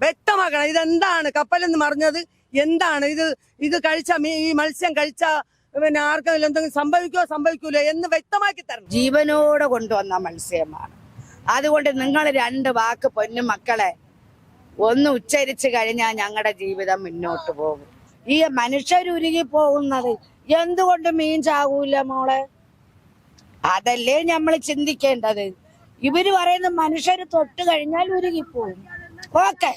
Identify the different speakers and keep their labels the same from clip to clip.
Speaker 1: വ്യക്തമാക്കണം. ഇതെന്താണ്? കപ്പലെന്ന് പറഞ്ഞത് എന്താണ്? ഇത് ഇത് കഴിച്ച ഈ മത്സ്യം കഴിച്ച പിന്നെ ആർക്കെങ്കിലും എന്തെങ്കിലും സംഭവിക്കോ സംഭവിക്കൂലോ എന്ന് വ്യക്തമാക്കി തരണം.
Speaker 2: ജീവനോടെ കൊണ്ടുവന്ന മത്സ്യമാണ്. അതുകൊണ്ട് നിങ്ങൾ രണ്ട് വാക്ക് പൊന്നു മക്കളെ. ഒന്ന് ഉച്ചരിച്ചു കഴിഞ്ഞാൽ ഞങ്ങളുടെ ജീവിതം മുന്നോട്ട് പോകും. ഈ മനുഷ്യരുരുകി പോകുന്നത് എന്തുകൊണ്ട് മീൻ ചാകൂല മോളെ? അതല്ലേ നമ്മൾ ചിന്തിക്കേണ്ടത്. ഇവർ പറയുന്ന മനുഷ്യർ തൊട്ട് കഴിഞ്ഞാൽ ഉരുകിപ്പോവും ഓക്കെ.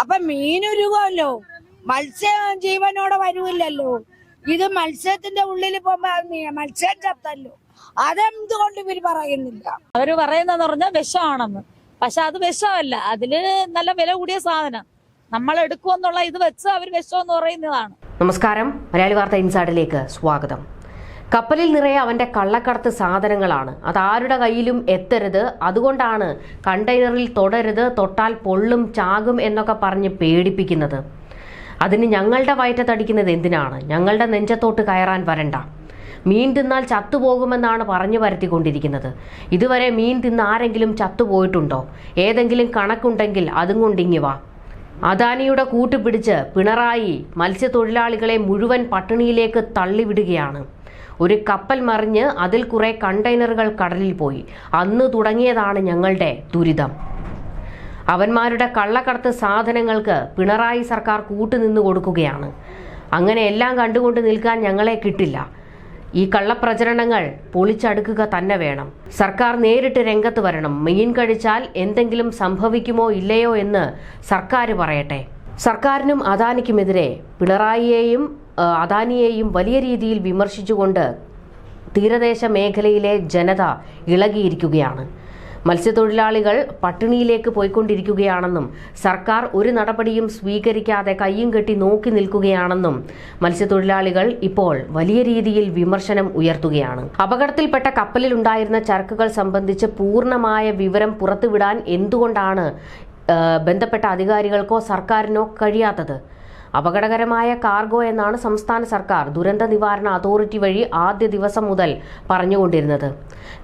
Speaker 2: അപ്പൊ മീൻ ഉരുകുമല്ലോ. മത്സ്യം ജീവനോടെ വരുമില്ലല്ലോ. ഇത് മത്സ്യത്തിന്റെ ഉള്ളിൽ പോകുമ്പോ മത്സ്യം ചത്തല്ലോ. അതെന്തുകൊണ്ട് ഇവർ പറയുന്നില്ല?
Speaker 3: അവർ പറയുന്നതെന്ന് പറഞ്ഞാൽ വിഷമാണെന്ന്. പക്ഷെ അത് വിഷമല്ല. അതിൽ നല്ല വില കൂടിയ സാധനം. നമ്മൾ എടുക്കുമെന്നുള്ള ഇത് വെച്ച് അവർ വിഷം എന്ന് പറയുന്നതാണ്.
Speaker 4: നമസ്കാരം. മലയാളി വാർത്ത ഇൻസൈഡിലേക്ക് സ്വാഗതം. കപ്പലിൽ നിറയെ അവന്റെ കള്ളക്കടത്ത് സാധനങ്ങളാണ്. അത് ആരുടെ കയ്യിലും എത്തരുത്. അതുകൊണ്ടാണ് കണ്ടെയ്നറിൽ തൊടരുത് തൊട്ടാൽ പൊള്ളും ചാകും എന്നൊക്കെ പറഞ്ഞ് പേടിപ്പിക്കുന്നത്. അതിന് ഞങ്ങളുടെ വയറ്റത്തടിക്കുന്നത് എന്തിനാണ്? ഞങ്ങളുടെ നെഞ്ചത്തോട്ട് കയറാൻ വരണ്ട. മീൻ തിന്നാൽ ചത്തുപോകുമെന്നാണ് പറഞ്ഞു വരുത്തിക്കൊണ്ടിരിക്കുന്നത് ഇതുവരെ മീൻ തിന്ന് ആരെങ്കിലും ചത്തുപോയിട്ടുണ്ടോ? ഏതെങ്കിലും കണക്കുണ്ടെങ്കിൽ അതും കൊണ്ടിങ്ങി വാ. അദാനിയുടെ കൂട്ടുപിടിച്ച് പിണറായി മത്സ്യത്തൊഴിലാളികളെ മുഴുവൻ പട്ടിണിയിലേക്ക് തള്ളിവിടുകയാണ്. ഒരു കപ്പൽ മറിഞ്ഞ് അതിൽ കുറേ കണ്ടെയ്നറുകൾ കടലിൽ പോയി. അന്ന് തുടങ്ങിയതാണ് ഞങ്ങളുടെ ദുരിതം. അവന്മാരുടെ കള്ളക്കടത്ത് സാധനങ്ങൾക്ക് പിണറായി സർക്കാർ കൂട്ടുനിന്ന് കൊടുക്കുകയാണ്. അങ്ങനെ എല്ലാം കണ്ടുകൊണ്ട് നിൽക്കാൻ ഞങ്ങളെ കിട്ടില്ല. ഈ കള്ളപ്രചരണങ്ങൾ പൊളിച്ചടുക്കുക തന്നെ വേണം. സർക്കാർ നേരിട്ട് രംഗത്ത് വരണം. മീൻ കഴിച്ചാൽ എന്തെങ്കിലും സംഭവിക്കുമോ ഇല്ലയോ എന്ന് സർക്കാർ പറയട്ടെ. സർക്കാരിനും അദാനിക്കുമെതിരെ പിണറായിയെയും അദാനിയെയും വലിയ രീതിയിൽ വിമർശിച്ചുകൊണ്ട് തീരദേശ മേഖലയിലെ ജനത ഇളകിയിരിക്കുകയാണ്. മത്സ്യത്തൊഴിലാളികൾ പട്ടിണിയിലേക്ക് പോയിക്കൊണ്ടിരിക്കുകയാണെന്നും സർക്കാർ ഒരു നടപടിയും സ്വീകരിക്കാതെ കയ്യും കെട്ടി നോക്കി നിൽക്കുകയാണെന്നും മത്സ്യത്തൊഴിലാളികൾ ഇപ്പോൾ വലിയ രീതിയിൽ വിമർശനം ഉയർത്തുകയാണ്. അപകടത്തിൽപ്പെട്ട കപ്പലിൽ ഉണ്ടായിരുന്ന ചരക്കുകൾ സംബന്ധിച്ച് പൂർണമായ വിവരം പുറത്തുവിടാൻ എന്തുകൊണ്ടാണ് ബന്ധപ്പെട്ട അധികാരികൾക്കോ സർക്കാരിനോ കഴിയാത്തത്? അപകടകരമായ കാർഗോ എന്നാണ് സംസ്ഥാന സർക്കാർ ദുരന്ത നിവാരണ അതോറിറ്റി വഴി ആദ്യ ദിവസം മുതൽ പറഞ്ഞുകൊണ്ടിരുന്നത്.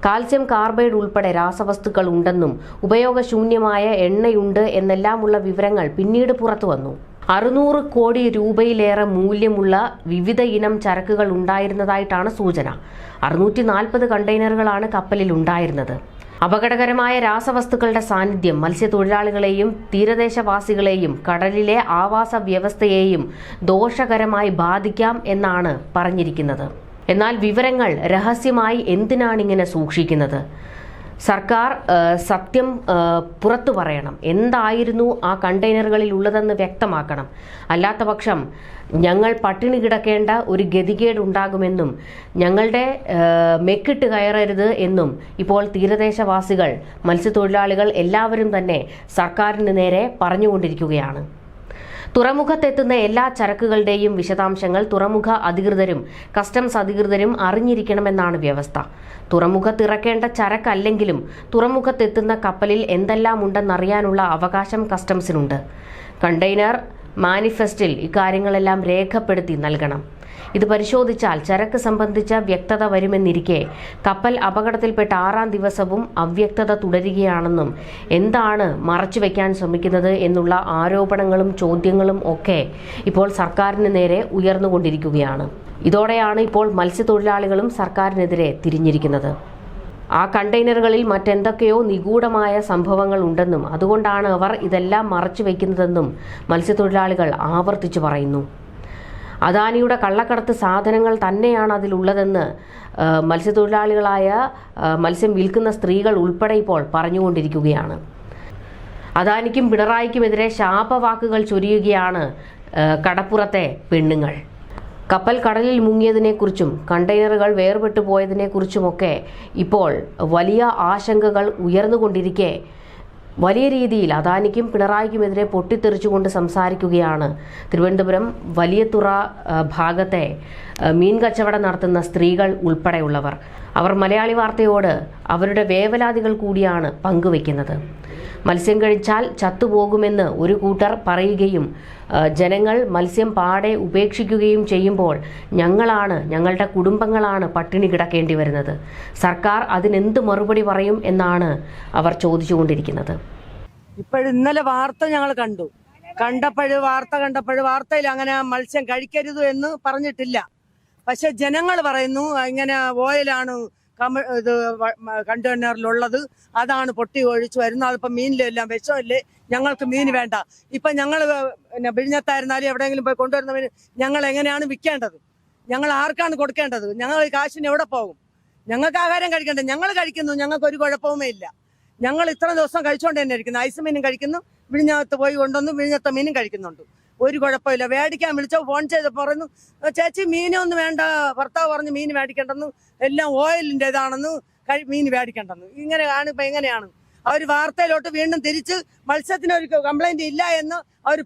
Speaker 4: കാൽസ്യം കാർബൈഡ് ഉൾപ്പെടെ രാസവസ്തുക്കൾ ഉണ്ടെന്നും ഉപയോഗശൂന്യമായ എണ്ണയുണ്ട് എന്നെല്ലാമുള്ള വിവരങ്ങൾ പിന്നീട് പുറത്തു വന്നു. അറുന്നൂറ് കോടി രൂപയിലേറെ മൂല്യമുള്ള വിവിധ ഇനം ചരക്കുകൾ ഉണ്ടായിരുന്നതായിട്ടാണ് സൂചന. അറുന്നൂറ്റി നാൽപ്പത് കണ്ടെയ്നറുകളാണ് കപ്പലിൽ ഉണ്ടായിരുന്നത്. അപകടകരമായ രാസവസ്തുക്കളുടെ സാന്നിധ്യം മത്സ്യത്തൊഴിലാളികളെയും തീരദേശവാസികളെയും കടലിലെ ആവാസ വ്യവസ്ഥയെയും ദോഷകരമായി ബാധിക്കാം എന്നാണ് പറഞ്ഞിരിക്കുന്നത്. എന്നാൽ വിവരങ്ങൾ രഹസ്യമായി എന്തിനാണിങ്ങനെ സൂക്ഷിക്കുന്നത്? സർക്കാർ സത്യം പുറത്തു പറയണം. എന്തായിരുന്നു ആ കണ്ടെയ്നറുകളിൽ ഉള്ളതെന്ന് വ്യക്തമാക്കണം. അല്ലാത്ത പക്ഷം ഞങ്ങൾ പട്ടിണി കിടക്കേണ്ട ഒരു ഗതികേട് ഉണ്ടാകുമെന്നും ഞങ്ങളുടെ മെക്കിട്ട് കയറരുത് എന്നും ഇപ്പോൾ തീരദേശവാസികൾ മത്സ്യത്തൊഴിലാളികൾ എല്ലാവരും തന്നെ സർക്കാരിന് നേരെ പറഞ്ഞുകൊണ്ടിരിക്കുകയാണ്. തുറമുഖത്തെത്തുന്ന എല്ലാ ചരക്കുകളുടെയും വിശദാംശങ്ങൾ തുറമുഖ അധികൃതരും കസ്റ്റംസ് അധികൃതരും അറിഞ്ഞിരിക്കണമെന്നാണ് വ്യവസ്ഥ. തുറമുഖത്തിറക്കേണ്ട ചരക്കല്ലെങ്കിലും തുറമുഖത്തെത്തുന്ന കപ്പലിൽ എന്തെല്ലാം ഉണ്ടെന്നറിയാനുള്ള അവകാശം കസ്റ്റംസിനുണ്ട്. കണ്ടെയ്നർ മാനിഫെസ്റ്റിൽ ഇക്കാര്യങ്ങളെല്ലാം രേഖപ്പെടുത്തി നൽകണം. ഇത് പരിശോധിച്ചാൽ ചരക്ക് സംബന്ധിച്ച വ്യക്തത വരുമെന്നിരിക്കെ കപ്പൽ അപകടത്തിൽപ്പെട്ട ആറാം ദിവസവും അവ്യക്തത തുടരുകയാണെന്നും എന്താണ് മറച്ചുവെക്കാൻ ശ്രമിക്കുന്നത് എന്നുള്ള ആരോപണങ്ങളും ചോദ്യങ്ങളും ഒക്കെ ഇപ്പോൾ സർക്കാരിന് നേരെ ഉയർന്നുകൊണ്ടിരിക്കുകയാണ്. ഇതോടെയാണ് ഇപ്പോൾ മത്സ്യത്തൊഴിലാളികളും സർക്കാരിനെതിരെ തിരിഞ്ഞിരിക്കുന്നത്. ആ കണ്ടെയ്നറുകളിൽ മറ്റെന്തൊക്കെയോ നിഗൂഢമായ സംഭവങ്ങൾ ഉണ്ടെന്നും അതുകൊണ്ടാണ് അവർ ഇതെല്ലാം മറച്ചു വയ്ക്കുന്നതെന്നും മത്സ്യത്തൊഴിലാളികൾ ആവർത്തിച്ചു പറയുന്നു. അദാനിയുടെ കള്ളക്കടത്ത് സാധനങ്ങൾ തന്നെയാണ് അതിലുള്ളതെന്ന് മത്സ്യത്തൊഴിലാളികളായ മത്സ്യം വിൽക്കുന്ന സ്ത്രീകൾ ഉൾപ്പെടെ ഇപ്പോൾ പറഞ്ഞുകൊണ്ടിരിക്കുകയാണ്. അദാനിക്കും പിണറായിക്കുമെതിരെ ശാപവാക്കുകൾ ചൊരിയുകയാണ് കടപ്പുറത്തെ പെണ്ണുങ്ങൾ. കപ്പൽ കടലിൽ മുങ്ങിയതിനെക്കുറിച്ചും കണ്ടെയ്നറുകൾ വേർപെട്ടു പോയതിനെക്കുറിച്ചുമൊക്കെ ഇപ്പോൾ വലിയ ആശങ്കകൾ ഉയർന്നുകൊണ്ടിരിക്കെ വലിയ രീതിയിൽ അദാനിക്കും പിണറായിക്കുമെതിരെ പൊട്ടിത്തെറിച്ചുകൊണ്ട് സംസാരിക്കുകയാണ്. തിരുവനന്തപുരം വലിയതുറ ഭാഗത്തെ മീൻ കച്ചവടം നടത്തുന്ന സ്ത്രീകൾ ഉൾപ്പെടെയുള്ളവർ. അവർ മലയാളി വാർത്തയോട് അവരുടെ വേവലാതികൾ കൂടിയാണ് പങ്കുവെക്കുന്നത്. മത്സ്യം കഴിച്ചാൽ ചത്തുപോകുമെന്ന് ഒരു കൂട്ടർ പറയുകയും ജനങ്ങൾ മത്സ്യം പാടെ ഉപേക്ഷിക്കുകയും ചെയ്യുമ്പോൾ ഞങ്ങളാണ് ഞങ്ങളുടെ കുടുംബങ്ങളാണ് പട്ടിണി കിടക്കേണ്ടി വരുന്നത്. സർക്കാർ അതിനെന്ത് മറുപടി പറയും എന്നാണ് അവർ ചോദിച്ചുകൊണ്ടിരിക്കുന്നത്.
Speaker 1: ഇന്നലെ വാർത്ത ഞങ്ങൾ കണ്ടു. കണ്ടപ്പോഴ് വാർത്ത കണ്ടപ്പോഴ് വാർത്തയിൽ അങ്ങനെ മത്സ്യം കഴിക്കരുത് എന്ന് പറഞ്ഞിട്ടില്ല. പക്ഷെ ജനങ്ങൾ പറയുന്നു ഇങ്ങനെ ഓയിലാണ് ഇത് കണ്ടെയ്നറിലുള്ളത്. അതാണ് പൊട്ടി ഒഴിച്ചു വരുന്നത്. അതിപ്പോൾ മീനിലെല്ലാം വിഷമല്ലേ? ഞങ്ങൾക്ക് മീൻ വേണ്ട. ഇപ്പൊ ഞങ്ങൾ പിന്നെ വിഴിഞ്ഞത്തായിരുന്നാലും എവിടെയെങ്കിലും പോയി കൊണ്ടുവരുന്ന മീൻ ഞങ്ങൾ എങ്ങനെയാണ് വിൽക്കേണ്ടത്? ഞങ്ങൾ ആർക്കാണ് കൊടുക്കേണ്ടത്? ഞങ്ങൾ കാശിന് എവിടെ പോകും? ഞങ്ങൾക്ക് ആഹാരം കഴിക്കണ്ടേ? ഞങ്ങൾ കഴിക്കുന്നു ഞങ്ങൾക്ക് ഒരു കുഴപ്പവുമേ ഇല്ല. ഞങ്ങൾ ഇത്ര ദിവസം കഴിച്ചുകൊണ്ട് തന്നെ ഇരിക്കുന്നു. ഐസ് മീനും കഴിക്കുന്നു വിഴിഞ്ഞത്ത് പോയി കൊണ്ടുവന്നു വിഴിഞ്ഞത്തെ മീനും കഴിക്കുന്നുണ്ട്. ഒരു കുഴപ്പമില്ല. മേടിക്കാൻ വിളിച്ചോ ഫോൺ ചെയ്ത് പറഞ്ഞു ചേച്ചി മീനൊന്നും വേണ്ട. ഭർത്താവ് പറഞ്ഞ് മീൻ മേടിക്കണ്ടെന്ന്. എല്ലാം ഓയിലിന്റെ ഇതാണെന്ന് മീൻ മേടിക്കണ്ടെന്ന്. ഇങ്ങനെ ഇപ്പം എങ്ങനെയാണ് അവർ വാർത്തയിലോട്ട് വീണ്ടും തിരിച്ച് മത്സ്യത്തിന് ഒരു കംപ്ലൈന്റ് ഇല്ല എന്ന് അവർ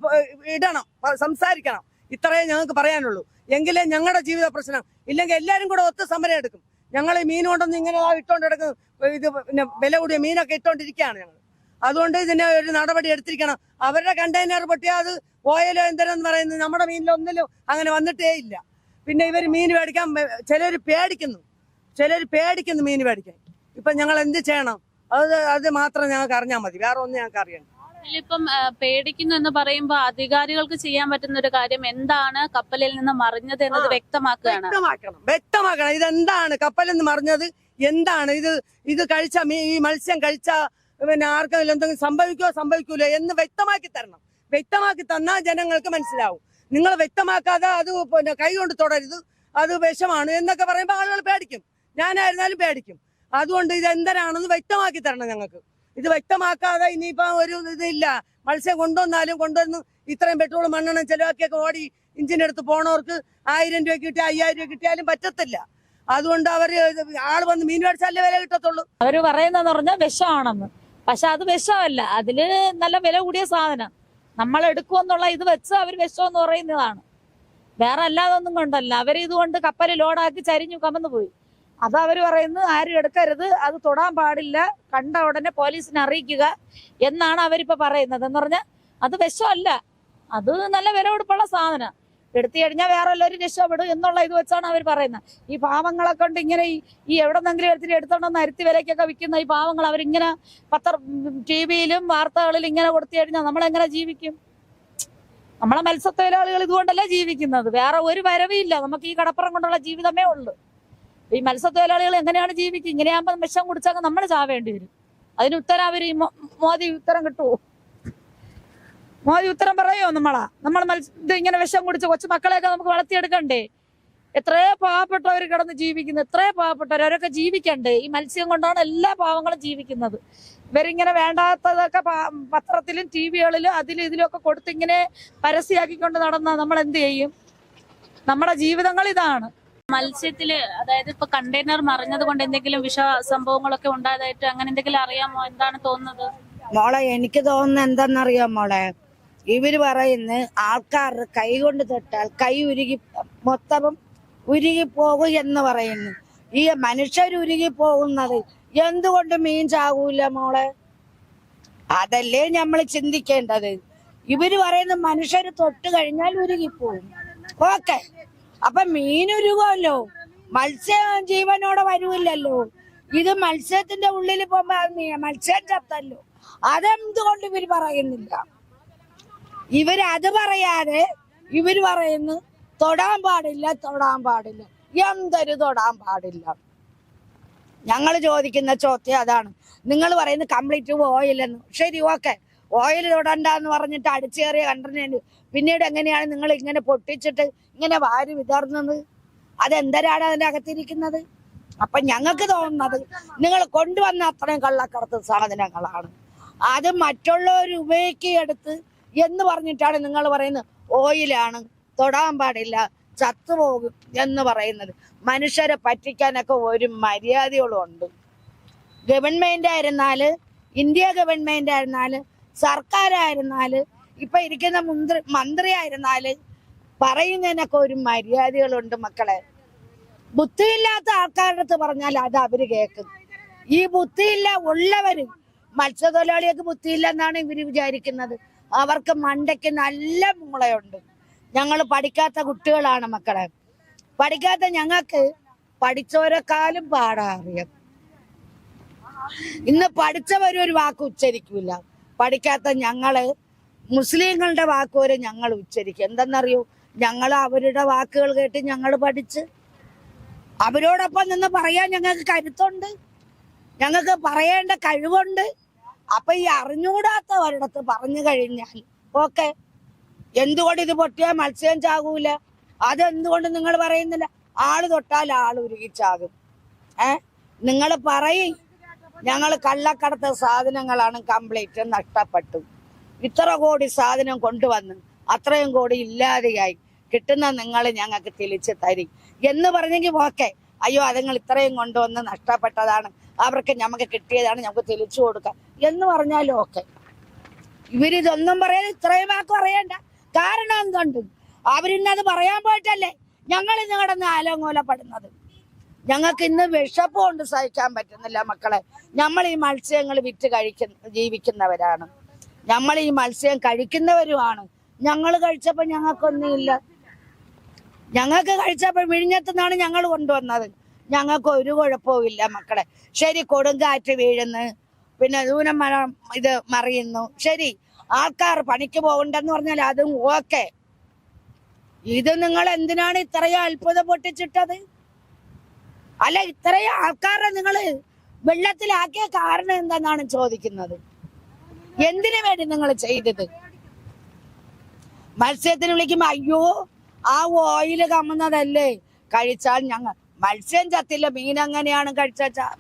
Speaker 1: ഇടണം സംസാരിക്കണം. ഇത്രയേ ഞങ്ങൾക്ക് പറയാനുള്ളൂ. എങ്കിലേ ഞങ്ങളുടെ ജീവിത പ്രശ്നം ഇല്ലെങ്കിൽ എല്ലാവരും കൂടെ ഒത്ത് സമരം എടുക്കും. ഞങ്ങൾ ഈ മീൻ കൊണ്ടൊന്നും ഇങ്ങനെ ഇട്ടുകൊണ്ട് എടുക്കും ഇത് പിന്നെ വില കൂടിയ മീനൊക്കെ ഇട്ടുകൊണ്ടിരിക്കുകയാണ് ഞങ്ങൾ. അതുകൊണ്ട് ഇതിനെ ഒരു നടപടി എടുത്തിരിക്കണം. അവരുടെ കണ്ടെയ്നർ പൊട്ടിയാൽ അത് ഓയിലോ എന്തെന്ന് പറയുന്നത് നമ്മുടെ മീനിലൊന്നിലും അങ്ങനെ വന്നിട്ടേ ഇല്ല. പിന്നെ ഇവർ മീൻ മേടിക്കാൻ ചിലർ പേടിക്കുന്നു. ചിലർ പേടിക്കുന്നു മീൻ മേടിക്കാൻ. ഇപ്പം ഞങ്ങൾ എന്ത് ചെയ്യണം? അത് അത് മാത്രം ഞങ്ങൾക്ക് അറിഞ്ഞാൽ മതി. വേറെ ഒന്നും ഞങ്ങൾക്ക് അറിയണ്ട.
Speaker 5: ഇപ്പം പേടിക്കുന്നു എന്ന് പറയുമ്പോ അധികാരികൾക്ക് ചെയ്യാൻ പറ്റുന്ന ഒരു കാര്യം എന്താണ് കപ്പലിൽ നിന്ന് മറിഞ്ഞത് എന്നത് വ്യക്തമാക്കുകയാണ്.
Speaker 1: വ്യക്തമാക്കണം. വ്യക്തമാക്കണം. ഇതെന്താണ് കപ്പലിൽ നിന്ന് മറിഞ്ഞത്? എന്താണ് ഇത്? ഇത് കഴിച്ച ഈ മത്സ്യം കഴിച്ച പിന്നെ ആർക്കെങ്കിലും എന്തെങ്കിലും സംഭവിക്കോ സംഭവിക്കൂലോ എന്ന് വ്യക്തമാക്കി തരണം. വ്യക്തമാക്കി തന്നാൽ ജനങ്ങൾക്ക് മനസ്സിലാവും. നിങ്ങൾ വ്യക്തമാക്കാതെ അത് പിന്നെ കൈ കൊണ്ട് തുടരുത്. അത് വിഷമാണ് എന്നൊക്കെ പറയുമ്പോൾ ആളുകൾ പേടിക്കും. ഞാനായിരുന്നാലും പേടിക്കും. അതുകൊണ്ട് ഇത് എന്തരാണെന്ന് വ്യക്തമാക്കി തരണം ഞങ്ങൾക്ക്. ഇത് വ്യക്തമാക്കാതെ ഇനിയിപ്പോ ഒരു ഇതില്ല. മത്സ്യം കൊണ്ടുവന്നാലും കൊണ്ടുവന്ന് ഇത്രയും പെട്രോൾ മണ്ണെണ്ണ ചെലവാക്കിയൊക്കെ ഓടി ഇഞ്ചിന്റെ അടുത്ത് പോണവർക്ക് ആയിരം രൂപ കിട്ടിയാൽ അയ്യായിരം രൂപ കിട്ടിയാലും പറ്റത്തില്ല. അതുകൊണ്ട് അവർ ആൾ വന്ന് മീൻ മേടിച്ചാലേ വില കിട്ടത്തുള്ളൂ.
Speaker 3: അവർ പറയുന്നതെന്ന് പറഞ്ഞാൽ വിഷമാണെന്ന്. പക്ഷെ അത് വിഷമല്ല. അതിൽ നല്ല വില കൂടിയ സാധനം. നമ്മൾ എടുക്കുമെന്നുള്ള ഇത് വെച്ച് അവർ വിഷമെന്ന് പറയുന്നതാണ്. വേറെ അല്ലാതൊന്നും കൊണ്ടല്ല. അവരിതുകൊണ്ട് കപ്പൽ ലോഡാക്കി ചരിഞ്ഞു കമന്നു പോയി. അത് അവർ പറയുന്നത് ആരും എടുക്കരുത് അത് തൊടാൻ പാടില്ല കണ്ട ഉടനെ പോലീസിനെ അറിയിക്കുക എന്നാണ് അവരിപ്പോ പറയുന്നത്. എന്ന് പറഞ്ഞാൽ അത് വിഷമല്ല. അത് നല്ല വില കൊടുപ്പുള്ള സാധനം. എടുത്തു കഴിഞ്ഞാൽ വേറെ എല്ലാവരും രക്ഷപ്പെടും എന്നുള്ള ഇത് വെച്ചാണ് അവർ പറയുന്നത്. ഈ പാവങ്ങളെ കൊണ്ട് ഇങ്ങനെ ഈ എവിടെ നിന്നെങ്കിലും എടുത്തിട്ട് എടുത്തോണ്ടെന്ന് അരുത്തി വിലയ്ക്കൊക്കെ വിൽക്കുന്ന ഈ പാവങ്ങൾ അവരിങ്ങനെ പത്ര ടി വിയിലും വാർത്തകളിലും ഇങ്ങനെ കൊടുത്തു കഴിഞ്ഞാൽ നമ്മളെങ്ങനെ ജീവിക്കും? നമ്മളെ മത്സ്യത്തൊഴിലാളികൾ ഇതുകൊണ്ടല്ലേ ജീവിക്കുന്നത്? വേറെ ഒരു വരവില്ല. നമുക്ക് ഈ കടപ്പുറം കൊണ്ടുള്ള ജീവിതമേ ഉള്ളൂ. ഈ മത്സ്യത്തൊഴിലാളികൾ എങ്ങനെയാണ് ജീവിക്കുക? ഇങ്ങനെയാകുമ്പോൾ വിഷം കുടിച്ചാൽ നമ്മൾ ചാവേണ്ടി വരും. അതിന് ഉത്തരം അവർ മോദി ഉത്തരം കിട്ടുമോ മോദി ഉത്തരം പറയോ നമ്മളാ? നമ്മൾ മത്സ്യ ഇങ്ങനെ വിഷം കുടിച്ച് കൊച്ചു മക്കളെയൊക്കെ നമുക്ക് വളർത്തിയെടുക്കണ്ടേ? എത്രയോ പാവപ്പെട്ടവർ കിടന്ന് ജീവിക്കുന്നു എത്രയോ പാവപ്പെട്ടവർ അവരൊക്കെ ജീവിക്കണ്ടേ? ഈ മത്സ്യം കൊണ്ടാണ് എല്ലാ പാവങ്ങളും ജീവിക്കുന്നത്. ഇവരിങ്ങനെ വേണ്ടാത്തതൊക്കെ പത്രത്തിലും ടി വികളിലും അതിലും ഇതിലും ഒക്കെ കൊടുത്ത് ഇങ്ങനെ പരസ്യമാക്കിക്കൊണ്ട് നടന്ന നമ്മൾ എന്ത് ചെയ്യും? നമ്മുടെ ജീവിതങ്ങൾ ഇതാണ്.
Speaker 5: മത്സ്യത്തിൽ അതായത് ഇപ്പൊ കണ്ടെയ്നർ മറിഞ്ഞത് കൊണ്ട് എന്തെങ്കിലും വിഷ സംഭവങ്ങളൊക്കെ ഉണ്ടായതായിട്ട് അങ്ങനെ എന്തെങ്കിലും അറിയാമോ? എന്താണ് തോന്നുന്നത്?
Speaker 2: മോളെ എനിക്ക് തോന്നുന്നത് എന്താണെന്നറിയാം മോളെ? ഇവർ പറയുന്ന ആൾക്കാർ കൈ കൊണ്ട് തൊട്ടാൽ കൈ ഉരുകി മൊത്തവും ഉരുകി പോകും എന്ന് പറയുന്നു. ഈ മനുഷ്യർ ഉരുകി പോകുന്നത് എന്തുകൊണ്ട് മീൻ ചാകൂല മോളെ? അതല്ലേ നമ്മൾ ചിന്തിക്കേണ്ടത്. ഇവർ പറയുന്ന മനുഷ്യർ തൊട്ട് കഴിഞ്ഞാൽ ഉരുകിപ്പോവും ഓക്കെ. അപ്പൊ മീൻ മത്സ്യ ജീവനോടെ വരുമില്ലല്ലോ. ഇത് മത്സ്യത്തിന്റെ ഉള്ളിൽ പോകുമ്പോ മത്സ്യം ചത്തല്ലോ. അതെന്തുകൊണ്ട് ഇവർ പറയുന്നില്ല? ഇവർ അത് പറയാതെ ഇവർ പറയുന്നു തൊടാൻ പാടില്ല തൊടാൻ പാടില്ല. എന്തൊരു തൊടാൻ പാടില്ല? ഞങ്ങൾ ചോദിക്കുന്ന ചോദ്യം അതാണ്. നിങ്ങൾ പറയുന്നത് കംപ്ലീറ്റ് പോയില്ലെന്ന്. ശരി ഓക്കെ. ഓയിൽ തൊടണ്ടെന്ന് പറഞ്ഞിട്ട് അടിച്ചേറിയ കണ്ടിട്ടുണ്ട് പിന്നീട് എങ്ങനെയാണ് നിങ്ങൾ ഇങ്ങനെ പൊട്ടിച്ചിട്ട് ഇങ്ങനെ വാരി വിതർന്നത്? അതെന്തരാണ് അതിന്റെ അകത്തിരിക്കുന്നത് അപ്പൊ ഞങ്ങൾക്ക് തോന്നുന്നത് നിങ്ങൾ കൊണ്ടുവന്ന അത്രയും കള്ളക്കടത്ത് സാധനങ്ങളാണ്. അത് മറ്റുള്ളവർ ഉപയോഗിക്കെടുത്ത് എന്ന് പറഞ്ഞിട്ടാണ് നിങ്ങൾ പറയുന്നത് ഓയിലാണ് തൊടാൻ പാടില്ല ചത്തുപോകും എന്ന് പറയുന്നത്. മനുഷ്യരെ പറ്റിക്കാനൊക്കെ ഒരു മര്യാദകളും ഉണ്ട്. ഗവൺമെന്റ് ആയിരുന്നാൽ ഇന്ത്യ ഗവൺമെന്റ് ആയിരുന്നാൽ സർക്കാരായിരുന്നാൽ ഇപ്പൊ ഇരിക്കുന്ന മന്ത്രി മന്ത്രി ആയിരുന്നാൽ പറയുന്നതിനൊക്കെ ഒരു മര്യാദകളുണ്ട് മക്കളെ. ബുദ്ധിയില്ലാത്ത ആൾക്കാരുടെ അടുത്ത് പറഞ്ഞാൽ അത് അവർ കേൾക്കും. ഈ ബുദ്ധിയില്ല ഉള്ളവര് മത്സ്യത്തൊഴിലാളികൾക്ക് ബുദ്ധിയില്ലെന്നാണ് ഇവർ വിചാരിക്കുന്നത്. അവർക്ക് മണ്ടയ്ക്ക് നല്ല മൂളയുണ്ട്. ഞങ്ങൾ പഠിക്കാത്ത കുട്ടികളാണ് മക്കളെ. പഠിക്കാത്ത ഞങ്ങൾക്ക് പഠിച്ചവരെക്കാളും പാടാ അറിയാം ഇന്ന് പഠിച്ചവരും ഒരു വാക്ക് ഉച്ചരിക്കൂല. പഠിക്കാത്ത ഞങ്ങൾ മുസ്ലിങ്ങളുടെ വാക്കുവരെ ഞങ്ങൾ ഉച്ചരിക്കും. എന്തെന്നറിയോ? ഞങ്ങൾ അവരുടെ വാക്കുകൾ കേട്ട് ഞങ്ങൾ പഠിച്ച് അവരോടൊപ്പം നിന്ന് പറയാൻ ഞങ്ങൾക്ക് കരുത്തുണ്ട്. ഞങ്ങൾക്ക് പറയേണ്ട കഴിവുണ്ട്. അപ്പൊ ഈ അറിഞ്ഞുകൂടാത്തവരിടത്ത് പറഞ്ഞു കഴിഞ്ഞാൽ ഓക്കെ എന്തുകൊണ്ട് ഇത് പൊട്ടിയാൽ മത്സ്യം ചാകൂല? അതെന്തുകൊണ്ട് നിങ്ങൾ പറയുന്നില്ല? ആൾ തൊട്ടാൽ ആൾ ഉരുകിച്ചാകും ഏ? നിങ്ങൾ പറയും ഞങ്ങൾ കള്ളക്കടത്ത് സാധനങ്ങളാണ് കംപ്ലീറ്റ് നഷ്ടപ്പെട്ടു. ഇത്ര കോടി സാധനം കൊണ്ടുവന്ന് അത്രയും കോടി ഇല്ലാതെയായി കിട്ടുന്ന നിങ്ങൾ ഞങ്ങൾക്ക് തിരിച്ചു തരും. എന്ന് പറഞ്ഞെങ്കിൽ ഓക്കെ അയ്യോ അതുങ്ങൾ ഇത്രയും കൊണ്ടുവന്ന് നഷ്ടപ്പെട്ടതാണ്. അവർക്ക് ഞമ്മക്ക് കിട്ടിയതാണ് ഞമ്മക്ക് തിരിച്ചു കൊടുക്കാം എന്ന് പറഞ്ഞാലും ഓക്കെ ഇവരിതൊന്നും പറയാതെ ഇത്രയും വാക്ക് പറയണ്ട. കാരണം എന്തുണ്ട്? അവരിന്നത് പറയാൻ പോയിട്ടല്ലേ? ഞങ്ങൾ ഇന്ന് കിടന്ന് ആലോങ്ങോലപ്പെടുന്നത് ഞങ്ങൾക്ക് ഇന്ന് വിഷപ്പ് കൊണ്ട് സഹിക്കാൻ പറ്റുന്നില്ല മക്കളെ. നമ്മൾ ഈ മത്സ്യങ്ങൾ വിറ്റ് കഴിക്കുന്ന ജീവിക്കുന്നവരാണ്. നമ്മൾ ഈ മത്സ്യം കഴിക്കുന്നവരുമാണ്. ഞങ്ങൾ കഴിച്ചപ്പോൾ ഞങ്ങൾക്കൊന്നുമില്ല. ഞങ്ങൾക്ക് കഴിച്ചപ്പോൾ വിഴിഞ്ഞത്തുനിന്നാണ് ഞങ്ങൾ കൊണ്ടുവന്നത്. ഞങ്ങൾക്ക് ഒരു കുഴപ്പവും മക്കളെ. ശരി കൊടുങ്കാറ്റ് വീഴുന്നു. പിന്നെ ദൂരം ഇത് മറിയുന്നു. ശരി ആൾക്കാർ പണിക്ക് പോകണ്ടെന്ന് പറഞ്ഞാൽ അതും ഓക്കെ. ഇത് നിങ്ങൾ എന്തിനാണ് ഇത്രയും അത്ഭുതം പൊട്ടിച്ചിട്ടത്? അല്ല ഇത്രയും ആൾക്കാരെ നിങ്ങൾ വെള്ളത്തിലാക്കിയ കാരണം എന്താണെന്നാണ് ചോദിക്കുന്നത്? എന്തിനു വേണ്ടി നിങ്ങൾ ചെയ്തത്? മത്സ്യത്തിന് വിളിക്കുമ്പോ അയ്യോ ആ ഓയിൽ കമ്മുന്നതല്ലേ? കഴിച്ചാൽ ഞങ്ങൾ മത്സ്യം ചത്തില്ല മീൻ എങ്ങനെയാണ് കഴിച്ചാൽ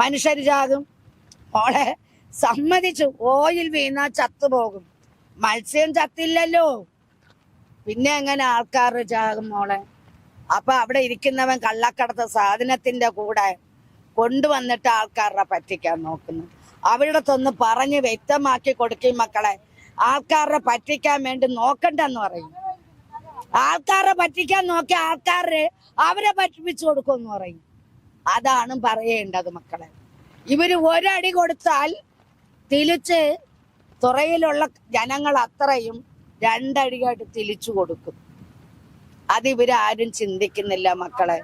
Speaker 2: മനുഷ്യർ ചാകും? മോളെ സമ്മതിച്ചു. ഓയിൽ വീണാ ചത്തുപോകും മത്സ്യം ചത്തില്ലല്ലോ. പിന്നെ എങ്ങനെ ആൾക്കാർ ചാകും മോളെ? അപ്പൊ അവിടെ ഇരിക്കുന്നവൻ കള്ളക്കടത്ത സാധനത്തിന്റെ കൂടെ കൊണ്ടുവന്നിട്ട് ആൾക്കാരുടെ പറ്റിക്കാൻ നോക്കുന്നു. അവരുടെ തൊന്ന് പറഞ്ഞ് വ്യക്തമാക്കി കൊടുക്കും മക്കളെ. ആൾക്കാരെ പറ്റിക്കാൻ വേണ്ടി നോക്കണ്ടെന്ന് പറയും. ആൾക്കാരെ പറ്റിക്കാൻ നോക്കി ആൾക്കാരെ അവരെ പറ്റിപ്പിച്ചു കൊടുക്കുമെന്ന് പറയും. അതാണ് പറയേണ്ടത് മക്കളെ. ഇവർ ഒരടി കൊടുത്താൽ തിരിച്ച് തുറയിലുള്ള ജനങ്ങൾ അത്രയും രണ്ടടിയായിട്ട് തിരിച്ചു കൊടുക്കും. അത് ഇവരാരും ചിന്തിക്കുന്നില്ല മക്കളെ.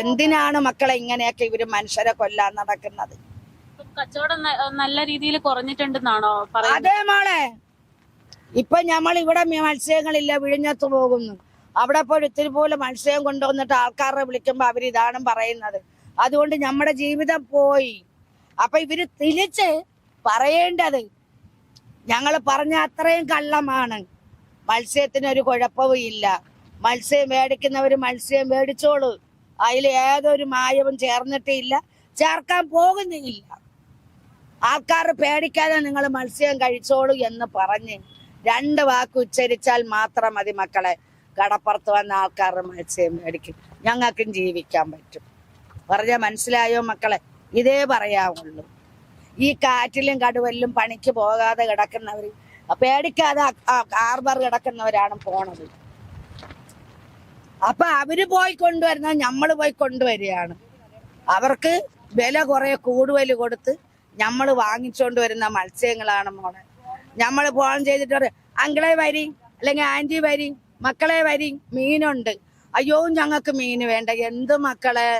Speaker 2: എന്തിനാണ് മക്കളെ ഇങ്ങനെയൊക്കെ ഇവർ മനുഷ്യരെ കൊല്ലാൻ നടക്കുന്നത്?
Speaker 5: കച്ചവടം നല്ല രീതിയിൽ കുറഞ്ഞിട്ടുണ്ടെന്നാണോ
Speaker 2: അതേ മോളെ. ഇപ്പൊ നമ്മൾ ഇവിടെ മത്സ്യങ്ങളില്ല വിഴിഞ്ഞത്ത് പോകുന്നു. അവിടെ പോയി ഇത്തിരി പോലെ മത്സ്യം കൊണ്ടുവന്നിട്ട് ആൾക്കാരെ വിളിക്കുമ്പോ അവർ ഇതാണ് പറയുന്നത്. അതുകൊണ്ട് നമ്മുടെ ജീവിതം പോയി. അപ്പൊ ഇവർ തിരിച്ച് പറയേണ്ടത് ഞങ്ങൾ പറഞ്ഞ അത്രയും കള്ളമാണ്. മത്സ്യത്തിന് ഒരു കുഴപ്പവും ഇല്ല. മത്സ്യം മേടിക്കുന്നവർ മത്സ്യം മേടിച്ചോളൂ. അതിൽ ഏതൊരു മായവും ചേർന്നിട്ടില്ല. ചേർക്കാൻ പോകുന്നില്ല. ആൾക്കാർ പേടിക്കാതെ നിങ്ങൾ മത്സ്യം കഴിച്ചോളൂ എന്ന് പറഞ്ഞ് രണ്ട് വാക്ക് ഉച്ചരിച്ചാൽ മാത്രം മതി മക്കളെ. കടപ്പുറത്ത് വന്ന ആൾക്കാർ മത്സ്യം മേടിക്കും. ഞങ്ങൾക്കും ജീവിക്കാൻ പറ്റും. പറഞ്ഞ മനസ്സിലായോ മക്കളെ? ഇതേ പറയാവുള്ളൂ. ഈ കാറ്റിലും കടുവലിലും പണിക്ക് പോകാതെ കിടക്കുന്നവർ പേടിക്കാതെ ഹാർബർ കിടക്കുന്നവരാണ് പോണത്. അപ്പൊ അവർ പോയി കൊണ്ടുവരുന്ന നമ്മൾ പോയി കൊണ്ടുവരികയാണ്. അവർക്ക് വില കുറെ കൂടുതൽ കൊടുത്ത് നമ്മൾ വാങ്ങിച്ചോണ്ട് വരുന്ന മത്സ്യങ്ങളാണ് മോളെ. നമ്മൾ ഫോൺ ചെയ്തിട്ട് പറയും അങ്കിളെ വരി അല്ലെങ്കിൽ ആന്റി വരി മക്കളെ വരി മീനുണ്ട്. അയ്യോ ഞങ്ങൾക്ക് മീന് വേണ്ട. എന്ത് മക്കളെ?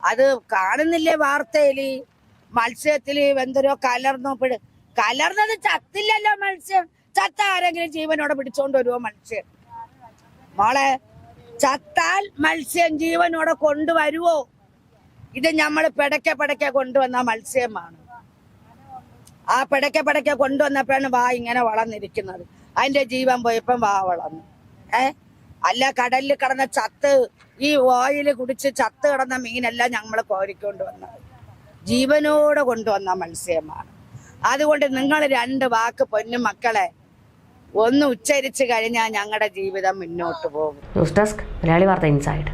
Speaker 2: അത് കാണുന്നില്ലേ വാർത്തയിൽ? മത്സ്യത്തിൽ എന്തോരോ കലർന്നോപ്പിട് കലർന്നത് ചത്തില്ലല്ലോ മത്സ്യം. ചത്ത ആരെങ്കിലും ജീവനോടെ പിടിച്ചോണ്ട് വരുമോ മത്സ്യം? മോളെ ചത്താൽ മത്സ്യം ജീവനോടെ കൊണ്ടുവരുവോ? ഇത് നമ്മൾ പെടക്കെ പെടക്കെ കൊണ്ടുവന്ന മത്സ്യമാണ്. ആ പെടക്കെ പെടക്കെ കൊണ്ടുവന്നപ്പോഴാണ് വാ ഇങ്ങനെ വളർന്നിരിക്കുന്നത്. അതിന്റെ ജീവൻ പോയപ്പം വാ വളർന്നു. ഏ? അല്ല കടലിൽ കിടന്ന ചത്ത് ഈ ഓയിൽ കുടിച്ച് ചത്ത് കിടന്ന മീനെല്ലാം ഞങ്ങൾ കോരിക്കൊണ്ട് വന്നത്. ജീവനോടെ കൊണ്ടുവന്ന മത്സ്യമാണ്. അതുകൊണ്ട് നിങ്ങൾ രണ്ട് വാക്ക് പൊന്നു മക്കളെ. ഒന്ന് ഉച്ചരിച്ചു കഴിഞ്ഞാൽ ഞങ്ങളുടെ ജീവിതം മുന്നോട്ട് പോകും.
Speaker 4: ന്യൂസ് ഡെസ്ക് മലയാളി വാർത്ത ഇൻസൈഡ്